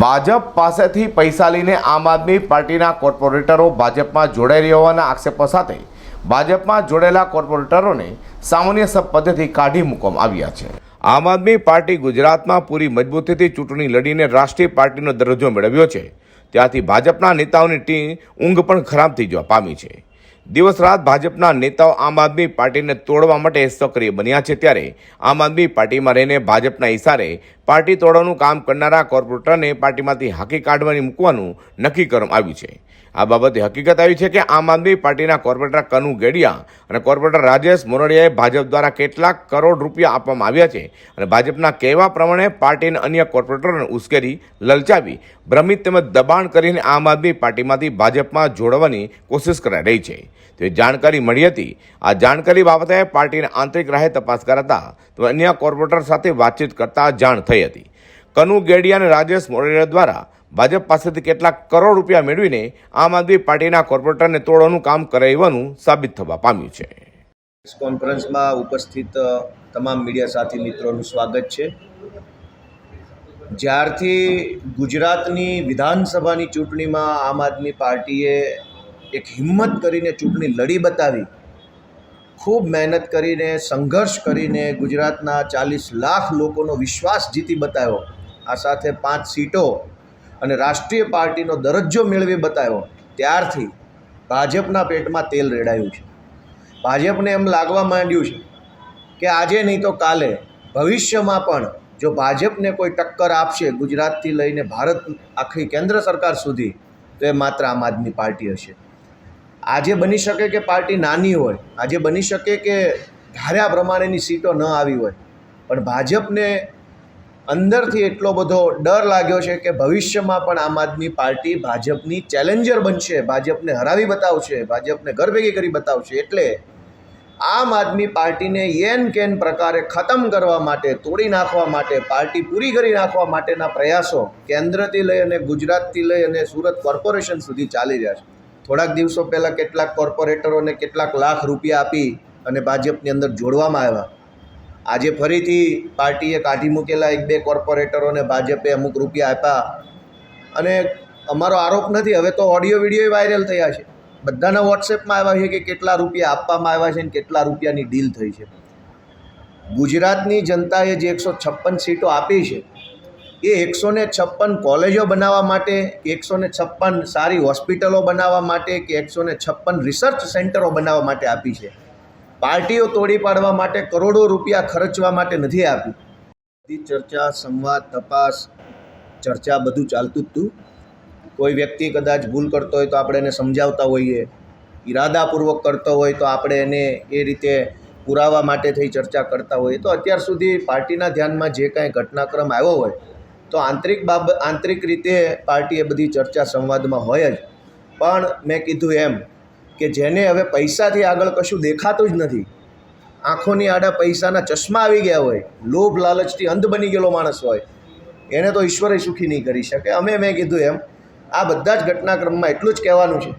ભાજપ પાસેથી પૈસા લઈને આમ આદમી પાર્ટીના કોર્પોરેટરો ભાજપમાં જોડાઈ રહ્યા હોવાના આક્ષેપો સાથે ભાજપમાં જોડાયેલા કોર્પોરેટરોને સામાન્ય પદ્ધતિ કાઢી મૂકવામાં આવ્યા છે. આમ આદમી પાર્ટી ગુજરાતમાં પૂરી મજબૂતીથી ચૂંટણી લડીને રાષ્ટ્રીય પાર્ટીનો દરજ્જો મેળવ્યો છે. ત્યાંથી ભાજપના નેતાઓની ટીમ ઊંઘ પણ ખરાબ થઈ જવા પામી છે. દિવસ રાત ભાજપના નેતાઓ આમ આદમી પાર્ટીને તોડવા માટે સક્રિય બન્યા છે ત્યારે આમ આદમી પાર્ટીમાં રહીને ભાજપના ઇશારે પાર્ટી તોડવાનું કામ કરનારા કોર્પોરેટરને પાર્ટીમાંથી હાકી કાઢવાની મૂકવાનું નક્કી કરવામાં આવ્યું છે. આ બાબતે હકીકત આવી છે કે આમ આદમી પાર્ટીના કોર્પોરેટર કનુ ગેડિયા અને કોર્પોરેટર રાજેશ મોરડિયાએ ભાજપ દ્વારા કેટલાક કરોડ રૂપિયા આપવામાં આવ્યા છે અને ભાજપના કહેવા પ્રમાણે પાર્ટીના અન્ય કોર્પોરેટરોને ઉશ્કેરી, લલચાવી, ભ્રમિત તેમજ દબાણ કરીને આમ આદમી પાર્ટીમાંથી ભાજપમાં જોડવાની કોશિશ કરાઈ રહી છે. તે જાણકારી મળી હતી. આ જાણકારી બાબતે પાર્ટીના આંતરિક રાહે તપાસ કરાતા તો અન્ય કોર્પોરેટર સાથે વાતચીત કરતા જાણ થઈ હતી. કનુ ગેડિયા અને રાજેશ મોરડિયા દ્વારા ભાજપ પાસેથી કેટલાક કરોડ રૂપિયા મેળવીને આમ આદમી પાર્ટીના કોર્પોરેટરને તોડવાનું કામ કરાવવાનું સાબિત થવા પામ્યું છે. કોન્ફરન્સમાં ઉપસ્થિત તમામ મીડિયા સાથી મિત્રોનું સ્વાગત છે. જ્યારથી ગુજરાતની વિધાનસભાની ચૂંટણીમાં આમ આદમી પાર્ટીએ એક હિંમત કરીને ચૂંટણી લડી બતાવી, ખૂબ મહેનત કરીને, સંઘર્ષ કરીને ગુજરાતના ચાલીસ લાખ લોકોનો વિશ્વાસ જીતી બતાવ્યો. આ સાથે પાંચ સીટો અને રાષ્ટ્રીય પાર્ટીનો દરજ્જો મેળવી બતાવ્યો. ત્યારથી ભાજપના પેટમાં તેલ રેડાયું છે. ભાજપને એમ લાગવા માંડ્યું છે કે આજે નહીં તો કાલે ભવિષ્યમાં પણ જો ભાજપને કોઈ ટક્કર આપશે ગુજરાતથી લઈને ભારત આખી કેન્દ્ર સરકાર સુધી, તો એ માત્ર આમ આદમી પાર્ટી હશે. આજે બની શકે કે પાર્ટી નાની હોય, આજે બની શકે કે ધાર્યા પ્રમાણેની સીટો ન આવી હોય, પણ ભાજપને અંદરથી એટલો બધો ડર લાગ્યો છે કે ભવિષ્યમાં પણ આમ આદમી પાર્ટી ભાજપની ચેલેન્જર બનશે, ભાજપને હરાવી બતાવશે, ભાજપને ઘરભેગી કરી બતાવશે, એટલે આમ આદમી પાર્ટીને યેન કેન પ્રકારે ખતમ કરવા માટે, તોડી નાખવા માટે, પાર્ટી પૂરી કરી નાખવા માટેના પ્રયાસો કેન્દ્રથી લઈ અને ગુજરાતથી લઈ અને સુરત કોર્પોરેશન સુધી ચાલી રહ્યા છે. થોડાક દિવસો પહેલાં કેટલાક કોર્પોરેટરોને કેટલાક લાખ રૂપિયા આપી અને ભાજપની અંદર જોડવામાં આવ્યા. આજે ફરીથી પાર્ટીએ કાઢી મૂકેલા એક બે કોર્પોરેટરોને ભાજપે અમુક રૂપિયા આપ્યા. અને અમારો આરોપ નથી, હવે તો ઓડિયો વીડિયો વાયરલ થયા છે. બધાના વોટ્સએપમાં આવ્યા છે કે કેટલા રૂપિયા આપવામાં આવ્યા છે અને કેટલા રૂપિયાની ડીલ થઈ છે. ગુજરાતની જનતાએ જે એકસો છપ્પન સીટો આપી છે એ એકસો ને છપ્પન કોલેજો બનાવવા માટે કે એકસો ને છપ્પન સારી હોસ્પિટલો બનાવવા માટે કે એકસો ને છપ્પન રિસર્ચ સેન્ટરો બનાવવા માટે આપી છે. પાર્ટીઓ તોડી પાડવા માટે કરોડો રૂપિયા ખર્ચવા માટે નથી આપી. બધી ચર્ચા, સંવાદ, તપાસ, ચર્ચા બધું ચાલતું જ હતું કોઈ વ્યક્તિ કદાચ ભૂલ કરતો હોય તો આપણે એને સમજાવતા હોઈએ. ઈરાદાપૂર્વક કરતો હોય તો આપણે એને એ રીતે પુરાવા માટે થઈ ચર્ચા કરતા હોઈએ. તો અત્યાર સુધી પાર્ટીના ધ્યાનમાં જે કાંઈ ઘટનાક્રમ આવ્યો હોય તો આંતરિક બાબત આંતરિક રીતે પાર્ટી એ બધી ચર્ચા સંવાદમાં હોય જ. પણ મેં કીધું એમ કે જેને હવે પૈસાથી આગળ કશું દેખાતું જ નથી. આંખોની આડા પૈસાના ચશ્મા આવી ગયા હોય, લોભ, લાલચથી અંધ બની ગયેલો માણસ હોય, એને તો ઈશ્વરે સુખી નહીં કરી શકે. અમે મેં કીધું એમ, આ બધા જ ઘટનાક્રમમાં એટલું જ કહેવાનું છે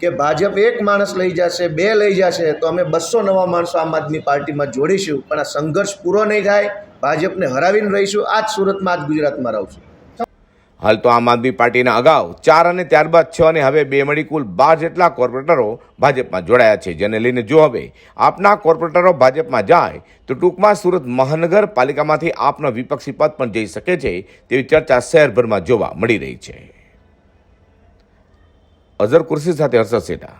કે ભાજપ એક માણસ લઈ જશે, બે લઈ જશે, તો અમે બસો નવા માણસો આમ આદમી પાર્ટીમાં જોડીશું. પણ આ સંઘર્ષ પૂરો નહીં થાય. ભાજપને હરાવીને રહીશું. આ જ સુરતમાં, આ જ ગુજરાતમાં રહીશું હાલ તો આમ આદમી પાર્ટીના અગાઉ ચાર અને ત્યારબાદ છ અને હવે બે મળી કુલ બાર જેટલા કોર્પોરેટરો ભાજપમાં જોડાયા છે. જેને લઈને જો હવે આપના કોર્પોરેટરો ભાજપમાં જાય, તો ટૂંકમાં સુરત મહાનગરપાલિકામાંથી આપનો વિપક્ષી પદ પણ જઈ શકે છે તેવી ચર્ચા શહેરભરમાં જોવા મળી રહી છે. અઝર કુર્સી સાથે હર્ષદ સેઠા